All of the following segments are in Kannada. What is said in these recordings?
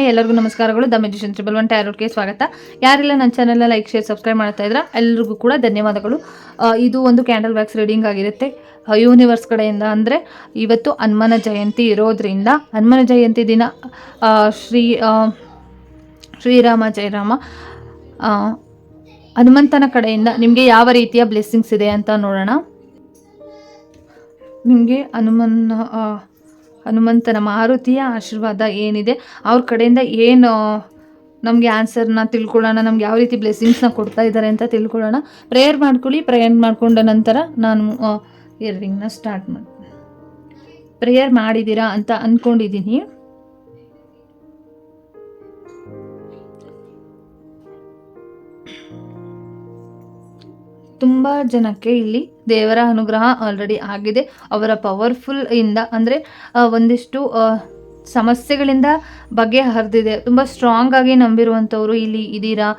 ಹಾಯ್, ಎಲ್ಲರಿಗೂ ನಮಸ್ಕಾರಗಳು. ದ ಮೆಜಿಷಿಯನ್ ಟ್ರಿಬಲ್ ಒನ್ ಟ್ಯಾರೋಟ್ಗೆ ಸ್ವಾಗತ. ಯಾರೆಲ್ಲ ನನ್ನ ಚಾನಲ್ನ ಲೈಕ್ ಶೇರ್ ಸಬ್ಸ್ಕ್ರೈಬ್ ಮಾಡ್ತಾ ಇದ್ರ ಎಲ್ಲರಿಗೂ ಕೂಡ ಧನ್ಯವಾದಗಳು. ಇದು ಒಂದು ಕ್ಯಾಂಡಲ್ ವ್ಯಾಕ್ಸ್ ರೀಡಿಂಗ್ ಆಗಿರುತ್ತೆ. ಯೂನಿವರ್ಸ್ ಕಡೆಯಿಂದ ಅಂದರೆ ಇವತ್ತು ಹನುಮನ ಜಯಂತಿ ಇರೋದ್ರಿಂದ, ಹನುಮನ ಜಯಂತಿ ದಿನ ಶ್ರೀ ಶ್ರೀರಾಮ, ಜಯರಾಮ ಹನುಮಂತನ ಕಡೆಯಿಂದ ನಿಮಗೆ ಯಾವ ರೀತಿಯ ಬ್ಲೆಸ್ಸಿಂಗ್ಸ್ ಇದೆ ಅಂತ ನೋಡೋಣ. ನಿಮಗೆ ಹನುಮನ ಹನುಮಂತನ ಮಾರುತಿಯ ಆಶೀರ್ವಾದ ಏನಿದೆ, ಅವ್ರ ಕಡೆಯಿಂದ ಏನು ನಮಗೆ ಆನ್ಸರ್ನ ತಿಳ್ಕೊಳ್ಳೋಣ, ನಮ್ಗೆ ಯಾವ ರೀತಿ ಬ್ಲೆಸ್ಸಿಂಗ್ಸ್ನ ಕೊಡ್ತಾ ಇದ್ದಾರೆ ಅಂತ ತಿಳ್ಕೊಳ್ಳೋಣ. ಪ್ರೇಯರ್ ಮಾಡ್ಕೊಳ್ಳಿ ಪ್ರೇಯರ್ ಮಾಡಿಕೊಂಡ ನಂತರ ನಾನು ಇಯರಿಂಗ್ನ ಸ್ಟಾರ್ಟ್ ಮಾಡ್ತೀನಿ ಪ್ರೇಯರ್ ಮಾಡಿದ್ದೀರಾ ಅಂತ ಅಂದ್ಕೊಂಡಿದ್ದೀನಿ ತುಂಬ ಜನಕ್ಕೆ ಇಲ್ಲಿ ದೇವರ ಅನುಗ್ರಹ ಆಲ್ರೆಡಿ ಆಗಿದೆ. ಅವರ ಪವರ್ಫುಲ್ ಇಂದ ಅಂದರೆ ಒಂದಿಷ್ಟು ಸಮಸ್ಯೆಗಳಿಂದ ಬಗೆ ಹರಿದಿದೆ ತುಂಬ ಸ್ಟ್ರಾಂಗ್ ಆಗಿ ನಂಬಿರುವಂಥವ್ರು ಇಲ್ಲಿ ಇದ್ದೀರಾ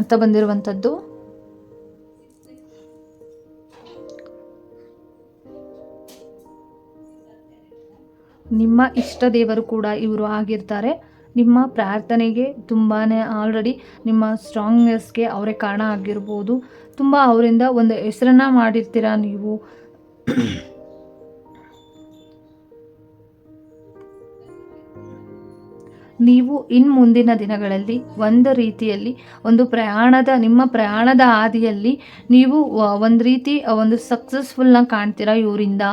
ಅಂತ ಬಂದಿರುವಂಥದ್ದು ನಿಮ್ಮ ಇಷ್ಟ ದೇವರು ಕೂಡ ಇವರು ಆಗಿರ್ತಾರೆ. ನಿಮ್ಮ ಪ್ರಾರ್ಥನೆಗೆ ತುಂಬಾ ಆಲ್ರೆಡಿ ನಿಮ್ಮ ಸ್ಟ್ರಾಂಗ್ನೆಸ್ಗೆ ಅವರೇ ಕಾರಣ ಆಗಿರ್ಬೋದು. ತುಂಬ ಅವರಿಂದ ಒಂದು ಹೆಸರನ್ನ ಮಾಡಿರ್ತೀರ ನೀವು? ನೀವು ಇನ್ ಮುಂದಿನ ದಿನಗಳಲ್ಲಿ ಒಂದು ರೀತಿಯಲ್ಲಿ, ಒಂದು ಪ್ರಯಾಣದ, ನಿಮ್ಮ ಪ್ರಯಾಣದ ಹಾದಿಯಲ್ಲಿ ನೀವು ಒಂದು ರೀತಿ ಒಂದು ಸಕ್ಸಸ್ಫುಲ್ನ ಕಾಣ್ತೀರಾ ಇವರಿಂದ?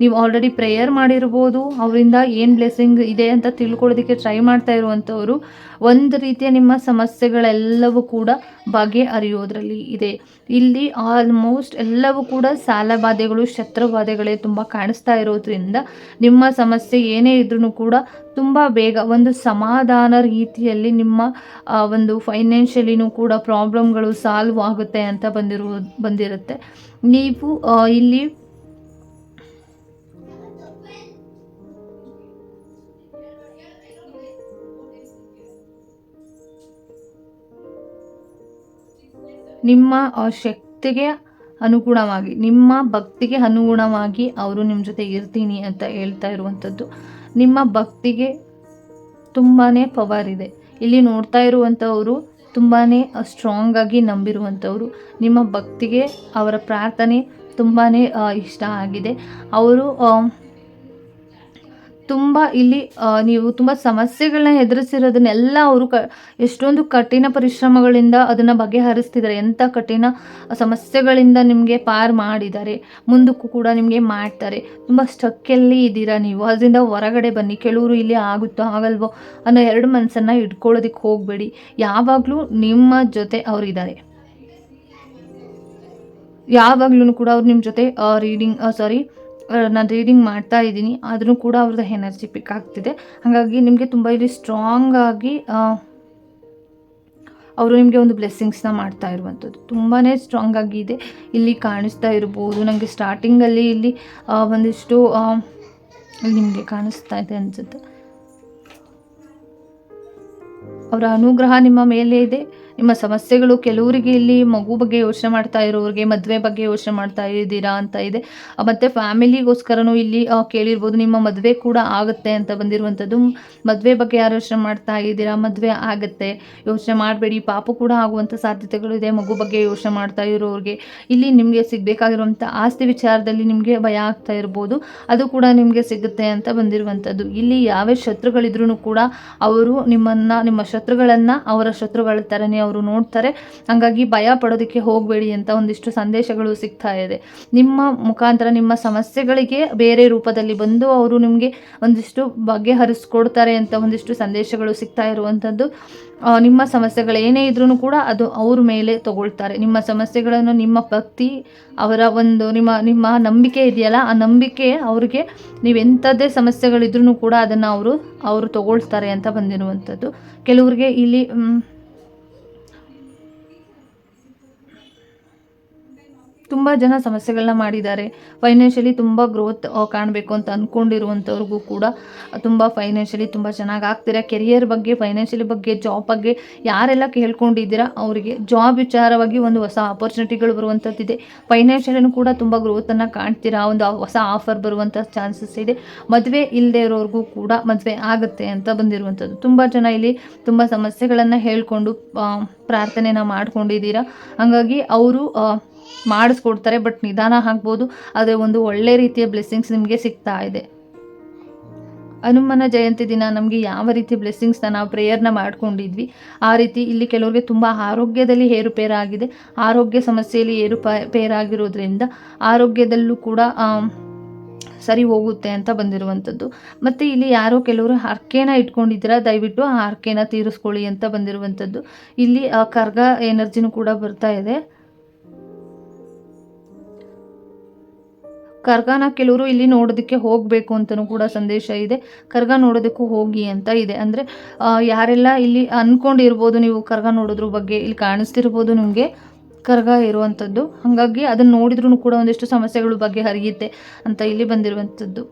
ನೀವು ಆಲ್ರೆಡಿ ಪ್ರೇಯರ್ ಮಾಡಿರ್ಬೋದು, ಅವರಿಂದ ಏನು ಬ್ಲೆಸ್ಸಿಂಗ್ ಇದೆ ಅಂತ ತಿಳ್ಕೊಳ್ಳೋದಕ್ಕೆ ಟ್ರೈ ಮಾಡ್ತಾ ಇರುವಂಥವರು, ಒಂದು ರೀತಿಯ ನಿಮ್ಮ ಸಮಸ್ಯೆಗಳೆಲ್ಲವೂ ಕೂಡ ಬಗೆಹರಿಯೋದ್ರಲ್ಲಿ ಇದೆ. ಇಲ್ಲಿ ಆಲ್ಮೋಸ್ಟ್ ಎಲ್ಲವೂ ಕೂಡ ಸಾಲಬಾಧೆಗಳು ಬಾಧೆಗಳು, ಶತ್ರು ಬಾಧೆಗಳೇ ತುಂಬ ಕಾಣಿಸ್ತಾ ಇರೋದ್ರಿಂದ ನಿಮ್ಮ ಸಮಸ್ಯೆ ಏನೇ ಇದ್ರೂ ಕೂಡ ತುಂಬ ಬೇಗ ಒಂದು ಸಮಾಧಾನ ರೀತಿಯಲ್ಲಿ ನಿಮ್ಮ ಒಂದು ಫೈನಾನ್ಷಿಯಲಿನೂ ಕೂಡ ಪ್ರಾಬ್ಲಮ್ಗಳು ಸಾಲ್ವ್ ಆಗುತ್ತೆ ಅಂತ ಬಂದಿರುವ ಬಂದಿರುತ್ತೆ. ನೀವು ಇಲ್ಲಿ ನಿಮ್ಮ ಶಕ್ತಿಗೆ ಅನುಗುಣವಾಗಿ, ನಿಮ್ಮ ಭಕ್ತಿಗೆ ಅನುಗುಣವಾಗಿ ಅವರು ನಿಮ್ಮ ಜೊತೆ ಇರ್ತೀನಿ ಅಂತ ಹೇಳ್ತಾ ಇರುವಂಥದ್ದು. ನಿಮ್ಮ ಭಕ್ತಿಗೆ ತುಂಬಾ ಪವರ್ ಇದೆ. ಇಲ್ಲಿ ನೋಡ್ತಾ ಇರುವಂಥವರು ತುಂಬಾ ಸ್ಟ್ರಾಂಗ್ ಆಗಿ ನಂಬಿರುವಂಥವ್ರು ನಿಮ್ಮ ಭಕ್ತಿಗೆ ಅವರ ಪ್ರಾರ್ಥನೆ ತುಂಬಾ ಇಷ್ಟ ಆಗಿದೆ. ಅವರು ತುಂಬ ಇಲ್ಲಿ ನೀವು ತುಂಬ ಸಮಸ್ಯೆಗಳನ್ನ ಎದುರಿಸಿರೋದನ್ನೆಲ್ಲ ಅವರು ಕ, ಎಷ್ಟೊಂದು ಕಠಿಣ ಪರಿಶ್ರಮಗಳಿಂದ ಅದನ್ನು ಬಗೆಹರಿಸ್ತಿದ್ದಾರೆ ಎಂಥ ಕಠಿಣ ಸಮಸ್ಯೆಗಳಿಂದ ನಿಮಗೆ ಪಾರು ಮಾಡಿದ್ದಾರೆ ಮುಂದಕ್ಕೂ ಕೂಡ ನಿಮಗೆ ಮಾಡ್ತಾರೆ. ತುಂಬ ಸ್ಟಕ್ಕಲ್ಲಿ ಇದ್ದೀರಾ ನೀವು? ಅದರಿಂದ ಹೊರಗಡೆ ಬನ್ನಿ. ಕೆಲವರು ಇಲ್ಲಿ ಆಗುತ್ತೋ ಆಗಲ್ವೋ ಅನ್ನೋ ಎರಡು ಮನಸ್ಸನ್ನು ಇಟ್ಕೊಳ್ಳೋದಕ್ಕೆ ಹೋಗಬೇಡಿ. ಯಾವಾಗಲೂ ನಿಮ್ಮ ಜೊತೆ ಅವರಿದ್ದಾರೆ ಯಾವಾಗ್ಲೂ ಕೂಡ ಅವ್ರು ನಿಮ್ಮ ಜೊತೆ ರೀಡಿಂಗ್ ಸಾರಿ ನಾನು ರೀಡಿಂಗ್ ಮಾಡ್ತಾ ಇದ್ದೀನಿ. ಆದರೂ ಕೂಡ ಅವ್ರದ್ದು ಎನರ್ಜಿ ಪಿಕ್ ಆಗ್ತಿದೆ. ಹಾಗಾಗಿ ನಿಮಗೆ ತುಂಬ ಇಲ್ಲಿ ಸ್ಟ್ರಾಂಗ್ ಆಗಿ ಅವರು ನಿಮಗೆ ಒಂದು ಬ್ಲೆಸ್ಸಿಂಗ್ಸ್ನ ಮಾಡ್ತಾ ಇರುವಂಥದ್ದು. ತುಂಬಾ ಸ್ಟ್ರಾಂಗ್ ಆಗಿದೆ ಇಲ್ಲಿ ಕಾಣಿಸ್ತಾ ಇರ್ಬೋದು. ನನಗೆ ಸ್ಟಾರ್ಟಿಂಗಲ್ಲಿ ಇಲ್ಲಿ ಒಂದಿಷ್ಟು ನಿಮಗೆ ಕಾಣಿಸ್ತಾ ಇದೆ ಅನಿಸುತ್ತೆ. ಅವರ ಅನುಗ್ರಹ ನಿಮ್ಮ ಮೇಲೆ ಇದೆ. ನಿಮ್ಮ ಸಮಸ್ಯೆಗಳು ಕೆಲವರಿಗೆ ಇಲ್ಲಿ ಮಗು ಬಗ್ಗೆ ಯೋಚನೆ ಮಾಡ್ತಾ ಇರೋರಿಗೆ, ಮದುವೆ ಬಗ್ಗೆ ಯೋಚನೆ ಮಾಡ್ತಾ ಇದ್ದೀರಾ ಅಂತ ಇದೆ. ಮತ್ತು ಫ್ಯಾಮಿಲಿಗೋಸ್ಕರನೂ ಇಲ್ಲಿ ಕೇಳಿರ್ಬೋದು ನಿಮ್ಮ ಮದುವೆ ಕೂಡ ಆಗುತ್ತೆ ಅಂತ ಬಂದಿರುವಂಥದ್ದು. ಮದುವೆ ಬಗ್ಗೆ ಯಾರು ಯೋಚನೆ ಮಾಡ್ತಾ ಇದ್ದೀರಾ? ಮದುವೆ ಆಗುತ್ತೆ. ಯೋಚನೆ ಮಾಡಬೇಡಿ. ಪಾಪು ಕೂಡ ಆಗುವಂಥ ಸಾಧ್ಯತೆಗಳು ಇದೆ ಮಗು ಬಗ್ಗೆ ಯೋಚನೆ ಮಾಡ್ತಾ ಇರೋರಿಗೆ. ಇಲ್ಲಿ ನಿಮಗೆ ಸಿಗಬೇಕಾಗಿರುವಂಥ ಆಸ್ತಿ ವಿಚಾರದಲ್ಲಿ ನಿಮಗೆ ಭಯ ಆಗ್ತಾ ಇರ್ಬೋದು. ಅದು ಕೂಡ ನಿಮಗೆ ಸಿಗುತ್ತೆ ಅಂತ ಬಂದಿರುವಂಥದ್ದು. ಇಲ್ಲಿ ಯಾವ ಶತ್ರುಗಳಿದ್ರು ಕೂಡ ಅವರು ನಿಮ್ಮನ್ನು, ನಿಮ್ಮ ಶತ್ರುಗಳನ್ನು ಅವರ ಶತ್ರುಗಳ ಥರನೇ ಅವರು ನೋಡ್ತಾರೆ. ಹಾಗಾಗಿ ಭಯ ಪಡೋದಕ್ಕೆ ಹೋಗಬೇಡಿ ಅಂತ ಒಂದಿಷ್ಟು ಸಂದೇಶಗಳು ಸಿಗ್ತಾ ಇದೆ. ನಿಮ್ಮ ಮುಖಾಂತರ ನಿಮ್ಮ ಸಮಸ್ಯೆಗಳಿಗೆ ಬೇರೆ ರೂಪದಲ್ಲಿ ಬಂದು ಅವರು ನಿಮಗೆ ಒಂದಿಷ್ಟು ಬಗೆಹರಿಸ್ಕೊಡ್ತಾರೆ ಅಂತ ಒಂದಿಷ್ಟು ಸಂದೇಶಗಳು ಸಿಗ್ತಾ ಇರುವಂಥದ್ದು. ನಿಮ್ಮ ಸಮಸ್ಯೆಗಳು ಏನೇ ಇದ್ರೂ ಕೂಡ ಅದು ಅವ್ರ ಮೇಲೆ ತಗೊಳ್ತಾರೆ. ನಿಮ್ಮ ಸಮಸ್ಯೆಗಳನ್ನು ನಿಮ್ಮ ಭಕ್ತಿ, ಅವರ ಒಂದು ನಿಮ್ಮ ನಿಮ್ಮ ನಂಬಿಕೆ ಇದೆಯಲ್ಲ, ಆ ನಂಬಿಕೆ ಅವ್ರಿಗೆ ನೀವೆಂಥದ್ದೇ ಸಮಸ್ಯೆಗಳಿದ್ರು ಕೂಡ ಅದನ್ನು ಅವರು ಅವರು ತಗೊಳ್ತಾರೆ ಅಂತ ಬಂದಿರುವಂಥದ್ದು. ಕೆಲವ್ರಿಗೆ ಇಲ್ಲಿ ತುಂಬ ಜನ ಸಮಸ್ಯೆಗಳನ್ನ ಮಾಡಿದ್ದಾರೆ. ಫೈನಾನ್ಷಿಯಲಿ ತುಂಬ ಗ್ರೋತ್ ಕಾಣಬೇಕು ಅಂತ ಅಂದ್ಕೊಂಡಿರುವಂಥವ್ರಿಗೂ ಕೂಡ ತುಂಬ ಫೈನಾನ್ಷಿಯಲಿ ತುಂಬ ಚೆನ್ನಾಗಿ ಆಗ್ತೀರಾ ಕೆರಿಯರ್ ಬಗ್ಗೆ ಫೈನಾನ್ಷಿಯಲಿ ಬಗ್ಗೆ ಜಾಬ್ ಬಗ್ಗೆ ಯಾರೆಲ್ಲ ಕೇಳ್ಕೊಂಡಿದ್ದೀರಾ ಅವರಿಗೆ ಜಾಬ್ ವಿಚಾರವಾಗಿ ಒಂದು ಹೊಸ ಆಪರ್ಚುನಿಟಿಗಳು ಬರುವಂಥದ್ದಿದೆ ಫೈನಾನ್ಷಿಯಲಿನೂ ಕೂಡ ತುಂಬ ಗ್ರೋತನ್ನು ಕಾಣ್ತೀರಾ? ಒಂದು ಹೊಸ ಆಫರ್ ಬರುವಂಥ ಚಾನ್ಸಸ್ ಇದೆ. ಮದುವೆ ಇಲ್ಲದೆ ಇರೋರಿಗೂ ಕೂಡ ಮದುವೆ ಆಗುತ್ತೆ ಅಂತ ಬಂದಿರುವಂಥದ್ದು. ತುಂಬ ಜನ ಇಲ್ಲಿ ತುಂಬ ಸಮಸ್ಯೆಗಳನ್ನು ಹೇಳ್ಕೊಂಡು ಪ್ರಾರ್ಥನೆನ ಮಾಡ್ಕೊಂಡಿದ್ದೀರಾ. ಹಾಗಾಗಿ ಅವರು ಮಾಡಿಸ್ಕೊಡ್ತಾರೆ ಬಟ್ ನಿಧಾನ ಆಗ್ಬೋದು. ಆದರೆ ಒಂದು ಒಳ್ಳೆ ರೀತಿಯ ಬ್ಲೆಸ್ಸಿಂಗ್ಸ್ ನಿಮಗೆ ಸಿಗ್ತಾ ಇದೆ. ಹನುಮನ ಜಯಂತಿ ದಿನ ನಮಗೆ ಯಾವ ರೀತಿ ಬ್ಲೆಸ್ಸಿಂಗ್ಸ್ನ ನಾವು ಪ್ರೇಯರ್ನ ಮಾಡ್ಕೊಂಡಿದ್ವಿ, ಆ ರೀತಿ ಇಲ್ಲಿ ಕೆಲವರಿಗೆ ತುಂಬ ಆರೋಗ್ಯದಲ್ಲಿ ಏರುಪೇರಾಗಿದೆ ಆರೋಗ್ಯ ಸಮಸ್ಯೆಯಲ್ಲಿ ಏರುಪೇರಾಗಿರೋದ್ರಿಂದ ಆರೋಗ್ಯದಲ್ಲೂ ಕೂಡ ಸರಿ ಹೋಗುತ್ತೆ ಅಂತ ಬಂದಿರುವಂಥದ್ದು. ಮತ್ತು ಇಲ್ಲಿ ಯಾರೋ ಕೆಲವರು ಹರಕೆನ ಇಟ್ಕೊಂಡಿದ್ದೀರಾ, ದಯವಿಟ್ಟು ಆ ಹರಕೆನ ತೀರಿಸ್ಕೊಳ್ಳಿ ಅಂತ ಬಂದಿರುವಂಥದ್ದು. ಇಲ್ಲಿ ಕರ್ಗ ಎನರ್ಜಿನೂ ಕೂಡ ಬರ್ತಾ ಇದೆ. ಕರ್ಗನ ಕೆಲವರು ಇಲ್ಲಿ ನೋಡೋದಕ್ಕೆ ಹೋಗಬೇಕು ಅಂತಲೂ ಕೂಡ ಸಂದೇಶ ಇದೆ. ಕರ್ಗ ನೋಡೋದಕ್ಕೂ ಹೋಗಿ ಅಂತ ಇದೆ. ಅಂದರೆ ಯಾರೆಲ್ಲ ಇಲ್ಲಿ ಅಂದ್ಕೊಂಡಿರ್ಬೋದು ನೀವು ಕರ್ಗ ನೋಡೋದ್ರ ಬಗ್ಗೆ, ಇಲ್ಲಿ ಕಾಣಿಸ್ತಿರ್ಬೋದು ನಿಮಗೆ ಕರ್ಗ ಇರುವಂಥದ್ದು. ಹಾಗಾಗಿ ಅದನ್ನು ನೋಡಿದ್ರೂ ಕೂಡ ಒಂದಿಷ್ಟು ಸಮಸ್ಯೆಗಳು ಬಗ್ಗೆ ಹರಿಯುತ್ತೆ ಅಂತ ಇಲ್ಲಿ ಬಂದಿರುವಂಥದ್ದು.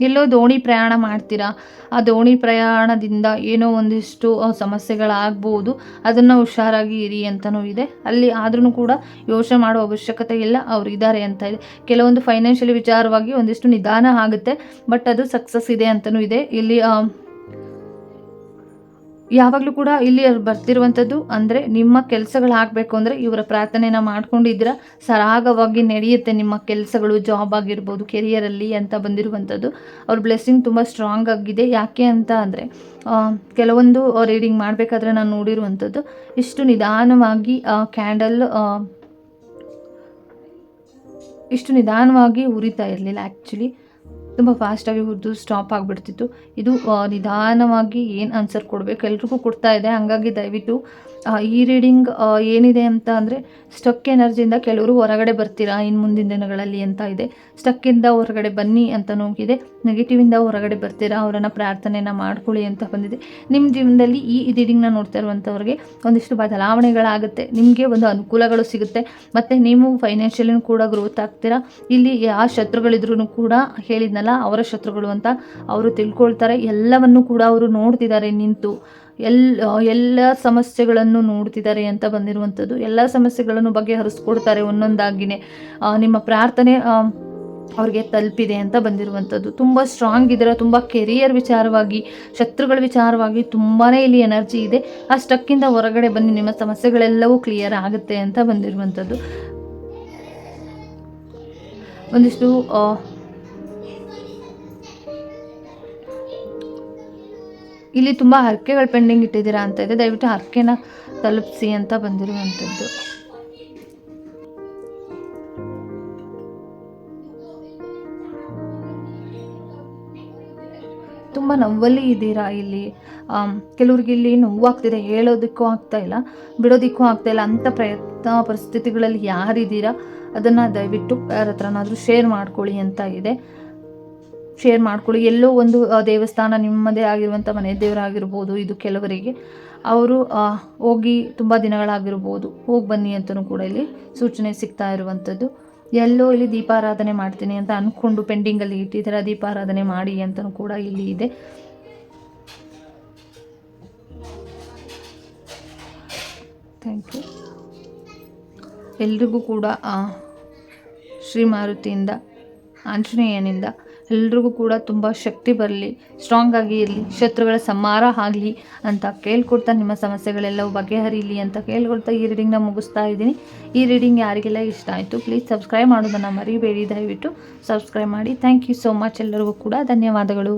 ಎಲ್ಲೋ ದೋಣಿ ಪ್ರಯಾಣ ಮಾಡ್ತೀರಾ? ಆ ದೋಣಿ ಪ್ರಯಾಣದಿಂದ ಏನೋ ಒಂದಿಷ್ಟು ಸಮಸ್ಯೆಗಳಾಗ್ಬೋದು. ಅದನ್ನು ಹುಷಾರಾಗಿ ಇರಿ ಅಂತಲೂ ಇದೆ. ಅಲ್ಲಿ ಆದ್ರೂ ಕೂಡ ಯೋಚನೆ ಮಾಡೋ ಅವಶ್ಯಕತೆ ಇಲ್ಲ. ಅವ್ರು ಇದ್ದಾರೆ ಅಂತ ಇದೆ. ಕೆಲವೊಂದು ಫೈನಾನ್ಷಿಯಲಿ ವಿಚಾರವಾಗಿ ಒಂದಿಷ್ಟು ನಿಧಾನ ಆಗುತ್ತೆ. ಬಟ್ ಅದು ಸಕ್ಸಸ್ ಇದೆ ಅಂತಲೂ ಇದೆ. ಇಲ್ಲಿ ಯಾವಾಗಲೂ ಕೂಡ ಇಲ್ಲಿ ಬರ್ತಿರುವಂಥದ್ದು ಅಂದರೆ ನಿಮ್ಮ ಕೆಲಸಗಳಾಗಬೇಕು ಅಂದರೆ ಇವರ ಪ್ರಾರ್ಥನೆನ ಮಾಡ್ಕೊಂಡಿದ್ದೀರಾ. ಸರಾಗವಾಗಿ ನಡೆಯುತ್ತೆ ನಿಮ್ಮ ಕೆಲಸಗಳು ಜಾಬ್ ಆಗಿರ್ಬೋದು ಕೆರಿಯರಲ್ಲಿ ಅಂತ ಬಂದಿರುವಂಥದ್ದು. ಅವ್ರ ಬ್ಲೆಸ್ಸಿಂಗ್ ತುಂಬ ಸ್ಟ್ರಾಂಗ್ ಆಗಿದೆ. ಯಾಕೆ ಅಂತ ಅಂದರೆ ಕೆಲವೊಂದು ರೀಡಿಂಗ್ ಮಾಡಬೇಕಾದ್ರೆ ನಾನು ನೋಡಿರುವಂಥದ್ದು, ಇಷ್ಟು ನಿಧಾನವಾಗಿ ಕ್ಯಾಂಡಲ್ ಇಷ್ಟು ನಿಧಾನವಾಗಿ ಉರಿತಾ ಇರಲಿಲ್ಲ ಆ್ಯಕ್ಚುಲಿ ತುಂಬ ಫಾಸ್ಟಾಗಿ ಹುರಿದು ಸ್ಟಾಪ್ ಆಗಿಬಿಡ್ತಿತ್ತು. ಇದು ನಿಧಾನವಾಗಿ ಏನು ಆನ್ಸರ್ ಕೊಡಬೇಕು? ಎಲ್ರಿಗೂ ಕೊಡ್ತಾ ಇದೆ. ಹಾಗಾಗಿ ದಯವಿಟ್ಟು ಈ ರೀಡಿಂಗ್ ಏನಿದೆ ಅಂತ ಅಂದರೆ ಸ್ಟಕ್ ಎನರ್ಜಿಯಿಂದ ಕೆಲವರು ಹೊರಗಡೆ ಬರ್ತೀರಾ? ಇನ್ನು ಮುಂದಿನ ದಿನಗಳಲ್ಲಿ ಅಂತ ಇದೆ. ಸ್ಟಕ್ಕಿಂದ ಹೊರಗಡೆ ಬನ್ನಿ ಅಂತ ಇದೆ ನೆಗೆಟಿವಿಂದ ಹೊರಗಡೆ ಬರ್ತೀರಾ? ಅವರನ್ನು ಪ್ರಾರ್ಥನೆಯನ್ನು ಮಾಡ್ಕೊಳ್ಳಿ ಅಂತ ಬಂದಿದೆ. ನಿಮ್ಮ ಜೀವನದಲ್ಲಿ ಈ ರೀಡಿಂಗ್ನ ನೋಡ್ತಾ ಇರುವಂಥವ್ರಿಗೆ ಒಂದಿಷ್ಟು ಬದಲಾವಣೆಗಳಾಗುತ್ತೆ. ನಿಮಗೆ ಒಂದು ಅನುಕೂಲಗಳು ಸಿಗುತ್ತೆ. ಮತ್ತು ನೀವು ಫೈನಾನ್ಷಿಯಲಿನೂ ಕೂಡ ಗ್ರೋತ್ ಆಗ್ತೀರಾ? ಇಲ್ಲಿ ಯಾವ ಶತ್ರುಗಳಿದ್ರೂ ಕೂಡ ಹೇಳಿದ್ನಲ್ಲ ಅವರ ಶತ್ರುಗಳು ಅಂತ ಅವರು ತಿಳ್ಕೊಳ್ತಾರೆ. ಎಲ್ಲವನ್ನು ಕೂಡ ಅವರು ನೋಡ್ತಿದ್ದಾರೆ, ನಿಂತು. ಎಲ್ ಎಲ್ಲ ಸಮಸ್ಯೆಗಳನ್ನು ನೋಡ್ತಿದ್ದಾರೆ ಅಂತ ಬಂದಿರುವಂಥದ್ದು. ಎಲ್ಲ ಸಮಸ್ಯೆಗಳನ್ನು ಬಗೆಹರಿಸ್ಕೊಡ್ತಾರೆ ಒಂದೊಂದಾಗಿನೇ. ನಿಮ್ಮ ಪ್ರಾರ್ಥನೆ ಅವ್ರಿಗೆ ತಲುಪಿದೆ ಅಂತ ಬಂದಿರುವಂಥದ್ದು. ತುಂಬ ಸ್ಟ್ರಾಂಗ್ ಇದ್ದಾರೆ? ತುಂಬ ಕೆರಿಯರ್ ವಿಚಾರವಾಗಿ, ಶತ್ರುಗಳ ವಿಚಾರವಾಗಿ ತುಂಬಾ ಇಲ್ಲಿ ಎನರ್ಜಿ ಇದೆ. ಆ ಸ್ಟಕ್ಕಿಂದ ಹೊರಗಡೆ ಬನ್ನಿ. ನಿಮ್ಮ ಸಮಸ್ಯೆಗಳೆಲ್ಲವೂ ಕ್ಲಿಯರ್ ಆಗುತ್ತೆ ಅಂತ ಬಂದಿರುವಂಥದ್ದು. ಒಂದಿಷ್ಟು ಇಲ್ಲಿ ತುಂಬ ಹರಕೆಗಳು ಪೆಂಡಿಂಗ್ ಇಟ್ಟಿದ್ದೀರಾ ಅಂತ ಇದೆ. ದಯವಿಟ್ಟು ಹರಕೆನ ತಲುಪಿಸಿ ಅಂತ ಬಂದಿರುವಂಥದ್ದು. ತುಂಬ ನೋವಲ್ಲಿ ಇದ್ದೀರಾ ಇಲ್ಲಿ? ಕೆಲವ್ರಿಗೆ ಇಲ್ಲಿ ನೋವಾಗ್ತಿದೆ. ಹೇಳೋದಕ್ಕೂ ಆಗ್ತಾ ಇಲ್ಲ, ಬಿಡೋದಕ್ಕೂ ಆಗ್ತಾ ಇಲ್ಲ. ಅಂಥ ಪ್ರಯತ್ನ ಪರಿಸ್ಥಿತಿಗಳಲ್ಲಿ ಯಾರಿದ್ದೀರಾ? ಅದನ್ನು ದಯವಿಟ್ಟು ಯಾರ ಹತ್ರನಾದರೂ ಶೇರ್ ಮಾಡ್ಕೊಳ್ಳಿ ಅಂತ ಇದೆ. ಶೇರ್ ಮಾಡ್ಕೊಳ್ಳಿ. ಎಲ್ಲೋ ಒಂದು ದೇವಸ್ಥಾನ ನಿಮ್ಮದೇ ಆಗಿರುವಂಥ ಮನೆ ದೇವರಾಗಿರ್ಬೋದು, ಇದು ಕೆಲವರಿಗೆ. ಅವರು ಹೋಗಿ ತುಂಬ ದಿನಗಳಾಗಿರ್ಬೋದು, ಹೋಗಿ ಬನ್ನಿ ಅಂತಲೂ ಕೂಡ ಇಲ್ಲಿ ಸೂಚನೆ ಸಿಗ್ತಾ ಇರುವಂಥದ್ದು ಎಲ್ಲೋ ಇಲ್ಲಿ ದೀಪಾರಾಧನೆ ಮಾಡ್ತೀನಿ ಅಂತ ಅಂದ್ಕೊಂಡು ಪೆಂಡಿಂಗಲ್ಲಿ ಇಟ್ಟಿದ್ದೀರಾ ದೀಪಾರಾಧನೆ ಮಾಡಿ ಅಂತಲೂ ಕೂಡ ಇಲ್ಲಿ ಇದೆ. ಥ್ಯಾಂಕ್ ಯು ಎಲ್ರಿಗೂ ಕೂಡ ಶ್ರೀ ಮಾರುತಿಯಿಂದ, ಆಂಜನೇಯನಿಂದ ಎಲ್ರಿಗೂ ಕೂಡ ತುಂಬ ಶಕ್ತಿ ಬರಲಿ ಸ್ಟ್ರಾಂಗ್ ಆಗಿ ಇರಲಿ, ಶತ್ರುಗಳ ಸಂಹಾರ ಆಗಲಿ ಅಂತ ಕೇಳ್ಕೊಡ್ತಾ ನಿಮ್ಮ ಸಮಸ್ಯೆಗಳೆಲ್ಲವೂ ಬಗೆಹರಿಲಿ ಅಂತ ಕೇಳ್ಕೊಡ್ತಾ ಈ ರೀಡಿಂಗ್ನ ಮುಗಿಸ್ತಾ ಇದ್ದೀನಿ. ಈ ರೀಡಿಂಗ್ ಯಾರಿಗೆಲ್ಲ ಇಷ್ಟ ಆಯಿತು ಪ್ಲೀಸ್ ಸಬ್ಸ್ಕ್ರೈಬ್ ಮಾಡೋದನ್ನು ಮರಿಬೇಡಿ. ದಯವಿಟ್ಟು ಸಬ್ಸ್ಕ್ರೈಬ್ ಮಾಡಿ. ಥ್ಯಾಂಕ್ ಯು ಸೋ ಮಚ್ ಎಲ್ಲರಿಗೂ ಕೂಡ ಧನ್ಯವಾದಗಳು.